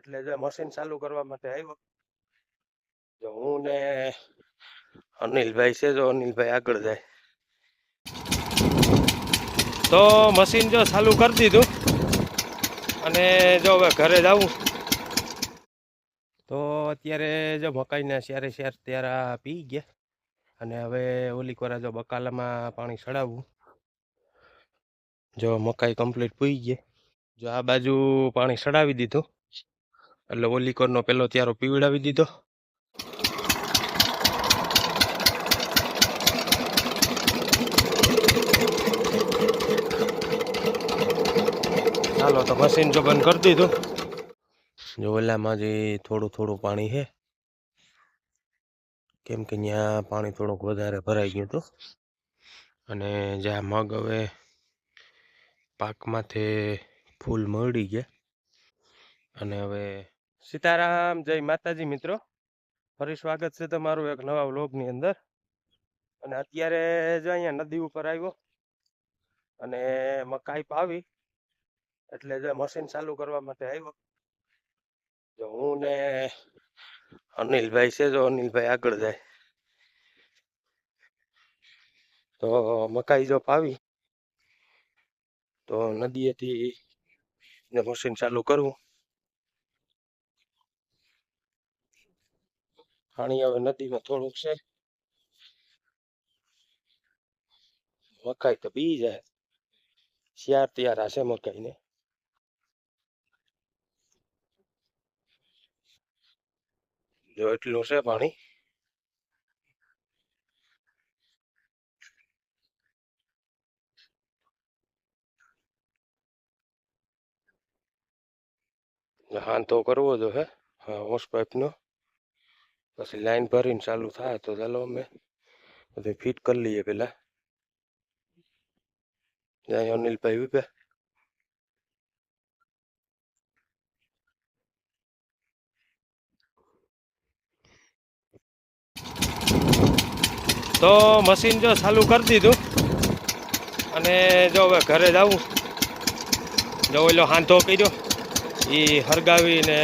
એટલે જે મશીન ચાલુ કરવા માટે આવ્યો, જો હું ને અનિલભાઈ છે, જો અનિલભાઈ આગળ જાય. તો મશીન જો ચાલુ કરી દીધું અને જો હવે ઘરે જવું તો અત્યારે જો મકાઈના શિયારે શિયાર ત્યારે પી ગયા. અને હવે ઓલી કોરા જો બકાલામાં પાણી ચડાવવું જો મકાઈ કમ્પ્લીટ પૂઈ ગઈ. જો આ બાજુ પાણી ચડાવી દીધું. એટલે ઓલીકોરનો પેલો ત્યારો પીવડાવી દીધો. ચાલો તો મશીન જો બંધ કરી દીધું. જો ઓલામાં જે થોડું થોડું પાણી છે, કેમ કે ત્યાં પાણી થોડુંક વધારે ભરાઈ ગયું હતું. અને જ્યાં મગ હવે પાકમાંથી ફૂલ મળી ગયા. અને હવે સીતારામ, જય માતાજી મિત્રો. ફરી સ્વાગત છે તમારું એક નવા વ્લોગની અંદર. અને અત્યારે જો અહીંયા નદી ઉપર આવ્યો. અને મકાઈ પાવી એટલે જો મશીન ચાલુ કરવા માટે આવ્યો. જો હું ને અનિલભાઈ છે, જો અનિલભાઈ આગળ જાય. તો મકાઈ જો પાવી. તો નદીએથી મશીન ચાલુ કરવું. પાણી હવે નદીમાં થોડુંક છે. મકાઈ તો પી જાય. શિયાર તૈયાર હશે મકાઈને. જો એટલું છે પાણી. હાન તો કરવો જો હે. હા હોસ પાઇપનો. પછી લાઈન ભરીને ચાલુ થાય તો ચાલો અમે બધું ફિટ કરી લઈએ પેલા ત્યાં અનિલભાઈ ઊભા. તો મશીન જો ચાલુ કરી દીધું અને જો હવે ઘરે જવું જો એલો હાંધો કર્યો એ હરગાવીને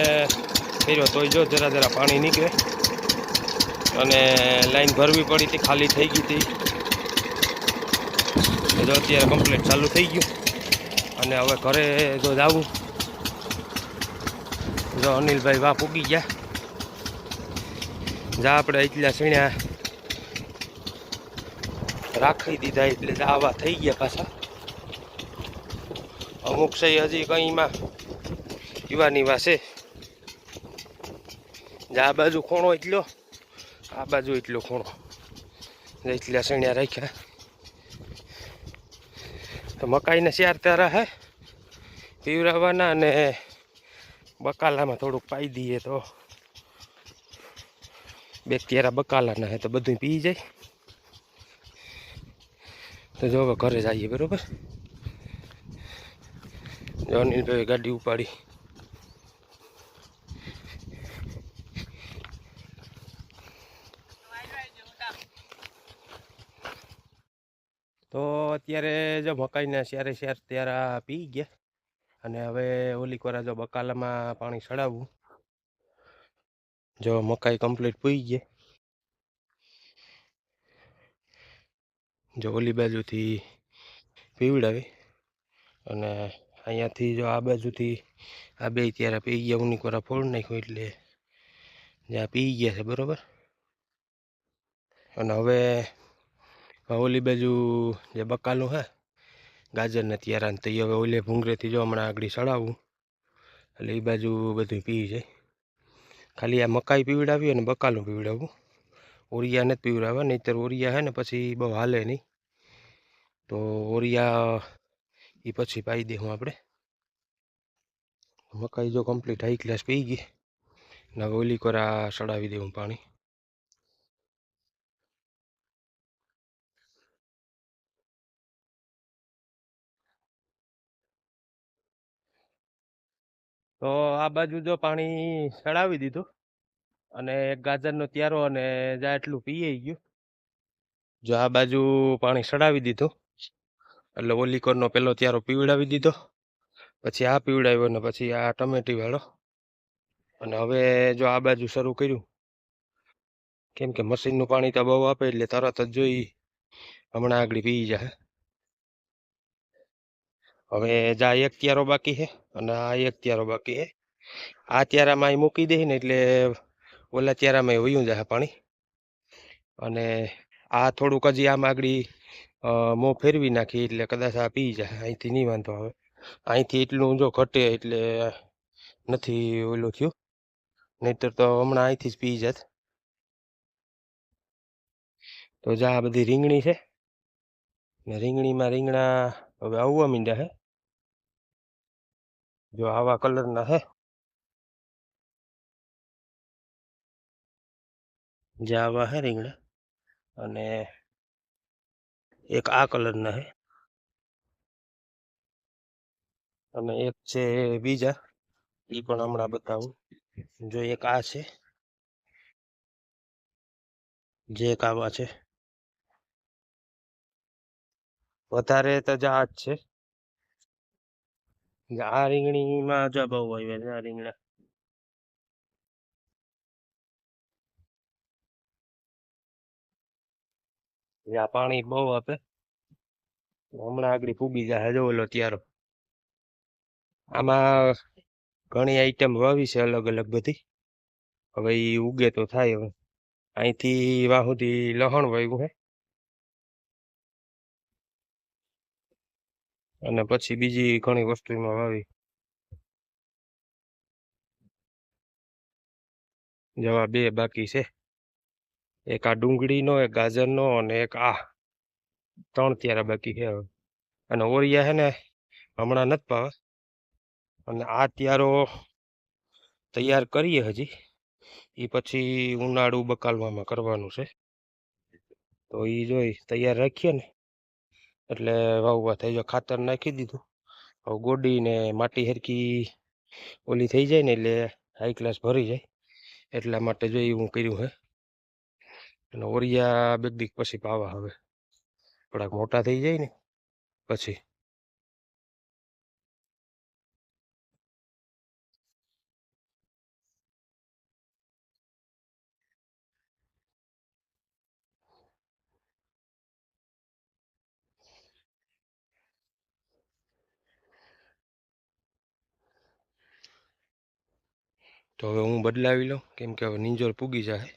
કર્યો તોય જો જરા જરા પાણી નીકળે. અને લાઈન ભરવી પડી હતી, ખાલી થઈ ગઈ હતી. જો અત્યારે કમ્પ્લીટ ચાલુ થઈ ગયું. અને હવે ઘરે જો જાવું. જો અનિલભાઈ વાપ ઉગી ગયા. જા આપણે એટલા સીણ્યા. રાખી દીધા એટલે આવા થઈ ગયા પાછા. અમુક છે હજી કંઈમાં યુવાની વાસે આ બાજુ ખૂણો એટલો આ બાજુ એટલો ખૂણો. એટલા સણ્યા રાખ્યા. મકાઈને ચાર તારા હે. પીવરાવવાના અને બકાલામાં થોડુંક પાઈ દઈએ તો. બે ત્યારે બકાલાના હે તો બધું પી જાય. તો જો ઘરે જઈએ બરોબર? જો અનિલભાઈ ગાડી ઉપાડી. તો અત્યારે જો મકાઈના શિયારે શેર ત્યારે પી ગયા. અને હવે ઓલી કોરા જો બકાલામાં પાણી ચડાવવું જો મકાઈ કમ્પ્લીટ પૂઈ ગયા જો ઓલી બાજુથી પીવડાવી. અને અહીંયાથી જો આ બાજુથી આ બે ત્યારે પી ગયા, ઉની કોરા ફોડ નાખ્યું એટલે જ્યાં પી ગયા છે, બરોબર? અને હવે ઓલી બાજુ જે બકાલું હે, ગાજરને ત્યારા તો હવે ઓલે ભૂંગરેથી જો હમણાં આગળ ચડાવવું એટલે એ બાજુ બધું પી જાય. ખાલી આ મકાઈ પીવડાવી અને બકાલું પીવડાવવું ઓરિયા નથી પીવડાવે નહીંતર ઓરિયા હે ને પછી બહુ હાલે નહીં. તો ઓરિયા એ પછી પાઈ દઉં આપણે. મકાઈ જો કમ્પ્લીટ હાઈ ક્લાસ પી ગઈ, ને હવે ઓલી કોરા ચડાવી દેવું પાણી. તો આ બાજુ જો પાણી ચડાવી દીધું અને એક ગાજરનો ત્યારો અને જા એટલું પીએ ગયું. જો આ બાજુ પાણી ચડાવી દીધું, એટલે ઓલીકોરનો પેલો ત્યારો પીવડાવી દીધો, પછી આ પીવડાવ્યો ને પછી આ ટમેટી વાળો. અને હવે જો આ બાજુ શરૂ કર્યું, કેમ કે મશીનનું પાણી તો બહુ આપે એટલે તરત જ જોઈ હમણાં આગળ પી જાય હવે જા એક ત્યારો બાકી છે અને આ એક ત્યારો બાકી છે. આ ત્યારામાં અહીં મૂકી દે ને એટલે ઓલા ત્યારામાં વયું જાય પાણી. અને આ થોડુંક હજી આમ આગળ મોં ફેરવી નાખી એટલે કદાચ આ પી જાય. અહીંથી નહીં વાંધો આવે. અહીંથી એટલું જો ઘટે એટલે નથી ઓલું થયું. નહીતર તો હમણાં અહીંથી જ પી જાત. તો જા આ બધી રીંગણી છે ને રીંગણીમાં રીંગણા હવે આવવા માંડ્યા હે? જો આવા કલરના હે? જે આવા હે રીંગણા. અને એક આ કલરના હે. અને એક છે બીજા એ પણ હમણાં બતાવું. જો એક આ છે. જે એક આવા છે. વધારે તો જહાજ છે. આ રીંગણીમાં જ બહુ હોય આ રીંગણા. જ્યાં પાણી બહુ આપે. હમણાં આગળ ફૂગી જાય જો ઓલો ત્યારો આમાં ઘણી આઈટમ વાવી છે અલગ અલગ બધી. હવે ઉગે તો થાય હવે. અહીંથી વાહુથી લહણ વાગ્યું હે. અને પછી બીજી ઘણી વસ્તુ એમાં વાવી જવા બે બાકી છે. એક આ ડુંગળીનો, એક ગાજરનો અને એક આ. ત્રણ ત્યારા બાકી છે હવે. અને ઓરિયા છે ને હમણાં નથી પાવે અને આ ત્યારો તૈયાર કરીએ હજી. એ પછી ઉનાળું બકાલવામાં કરવાનું છે. તો એ જોઈ તૈયાર રાખીએ ને. એટલે વાવવા થઈ જાય ખાતર નાખી દીધું. હવે ગોડી ને માટી હરકી ઓલી થઈ જાય ને એટલે હાઈ ક્લાસ ભરી જાય. એટલા માટે જોઈ હું કર્યું હે. અને ઓરિયા બે દીક પછી પાવા હવે. થોડાક મોટા થઈ જાય ને પછી. તો હવે હું બદલાવી લઉં, કેમ કે હવે નિંજોર પૂગી જાય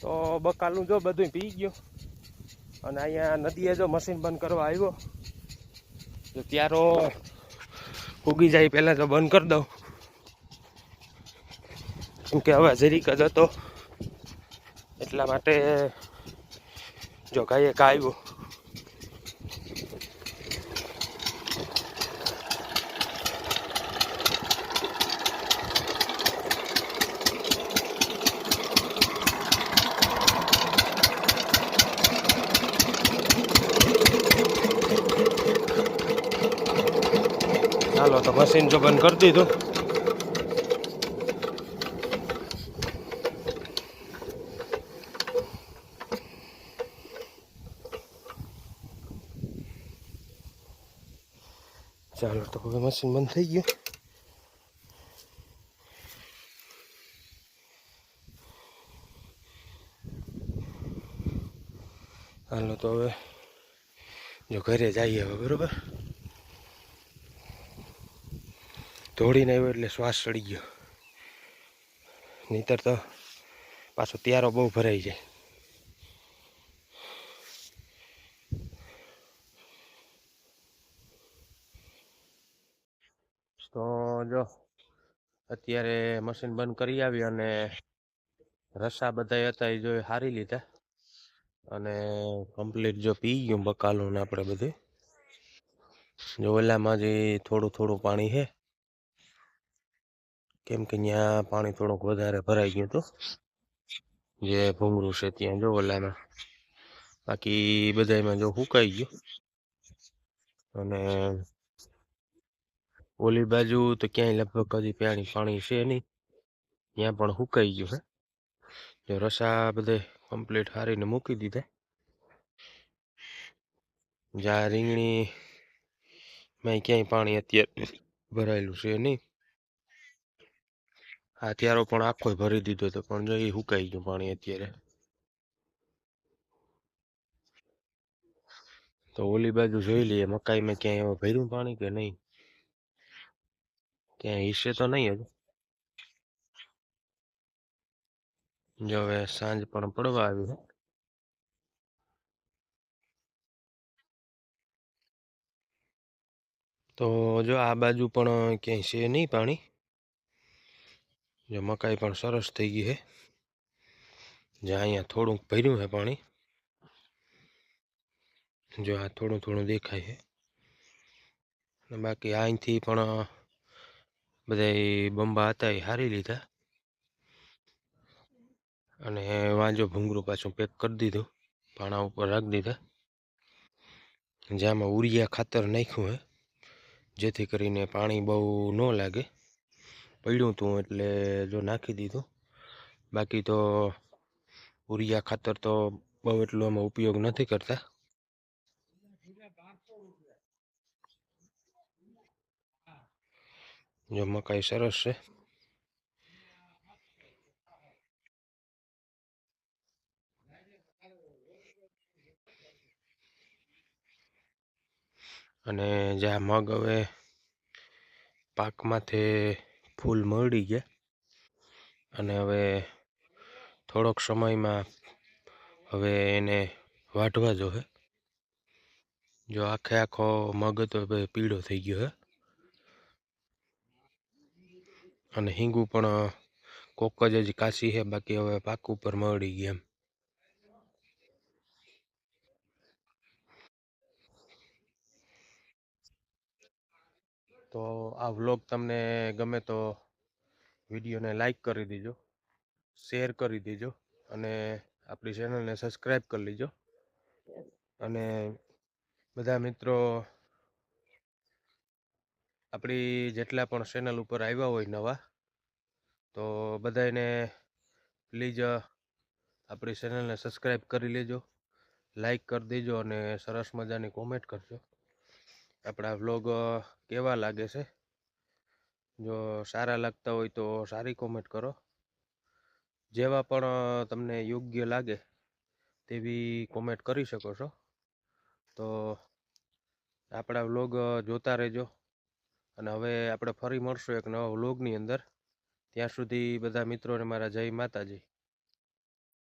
તો બકાલનું જો બધું પી ગયું. અને અહીંયા નદીએ જો મશીન બંધ કરવા આવ્યો. તો ત્યારો ઉગી જાય પહેલાં તો બંધ કરી દઉં. કેમ કે હવે જરીક જ હતો. એટલા માટે જો ગાયે કા આવ્યું ચાલો તો મશીન જો બંધ કરી દીધું ચાલો તો હવે મશીન બંધ થઈ ગયું હાલો તો હવે જો ઘરે જઈએ હવે બરોબર દોડીને આવ્યો એટલે શ્વાસ ચડી ગયો નહીતર તો પાછો ત્યારો બહુ ભરાઈ જાય તો જો, અત્યારે મશીન બંધ કરી આવી અને રસા બધા હતા એ જો હારી લીધા. અને કમ્પ્લીટ જો પી ગયું બકાલું આપણે બધું જો ઓલામાં જે થોડું થોડું પાણી છે કેમ કે ત્યાં પાણી થોડુંક વધારે ભરાઈ ગયું હતું. જે ભૂંગરું છે ત્યાં જો ઓલામાં. બાકી બધામાં જો સુકાઈ ગયું. અને ઓલી બાજુ તો ક્યાંય લગભગ હજી પાણી પાણી છે નહીં. ત્યાં પણ સુકાઈ ગયું છે જો રસા બધે કમ્પ્લીટ હારીને મૂકી દીધા. જ્યાં રીંગણી માં ક્યાંય પાણી અત્યારે ભરાયેલું છે નહીં. આ ત્યારો પણ આખો ભરી દીધો હતો પણ જો એ સુકાઈ ગયું પાણી અત્યારે. તો ઓલી બાજુ જોઈ લઈએ મકાઈમાં ક્યાંય એમાં ભર્યું પાણી કે નહીં. ક્યાંય હિસ્સે તો નહીં હજુ જો હવે સાંજ પણ પડવા આવી છે તો જો આ બાજુ પણ ક્યાંય છે નહીં પાણી જો મકાઈ પણ સરસ થઈ ગઈ છે જ્યાં અહીંયા થોડુંક ભર્યું છે પાણી જો આ થોડું થોડું દેખાય છે અને બાકી અહીંથી પણ બધા બંબા હતા એ હારી લીધા. અને વાંજો ભૂંગરું પાછું પેક કરી દીધું. પાણા ઉપર રાખી દીધા. જેમાં ઉરિયા ખાતર નાખ્યું હે, જેથી કરીને પાણી બહુ ન લાગે. પડ્યું હતું એટલે જો નાખી દીધું. બાકી તો ઉરિયા ખાતર તો બહુ એટલો અમે ઉપયોગ નથી કરતા. જો મકાઈ સરસ છે અને જે આ મગ હવે પાકમાંથી ફૂલ મળી ગયા. અને હવે થોડોક સમયમાં હવે એને વાઢવા જોવે જો આખે આખો મગ તો હવે પીળો થઈ ગયો હે. અને હિંગુ પણ કોક જ હજી કાશી છે બાકી હવે પાક ઉપર મળી ગઈ એમ. તો આ વ્લોગ તમને ગમે તો વિડીયોને લાઈક કરી દેજો શેર કરી દેજો અને આપણી ચેનલને સબસ્ક્રાઈબ કરી લેજો. અને બધા મિત્રો આપણી જેટલા પણ ચેનલ ઉપર આવ્યા હોય નવા, તો બધાને પ્લીઝ આપણી ચેનલને સબસ્ક્રાઈબ કરી લેજો લાઈક કરી દેજો અને સરસ મજાની કોમેન્ટ કરજો. આપણા વ્લોગ કેવા લાગે છે? જો સારા લાગતા હોય તો સારી કોમેન્ટ કરો. જેવા પણ તમને યોગ્ય લાગે તેવી કોમેન્ટ કરી શકો છો. તો આપણા વ્લોગ જોતા રહેજો. અને હવે આપણે ફરી મળશું એક નવા વ્લોગની અંદર. ત્યાં સુધી બધા મિત્રોને મારા જય માતાજી.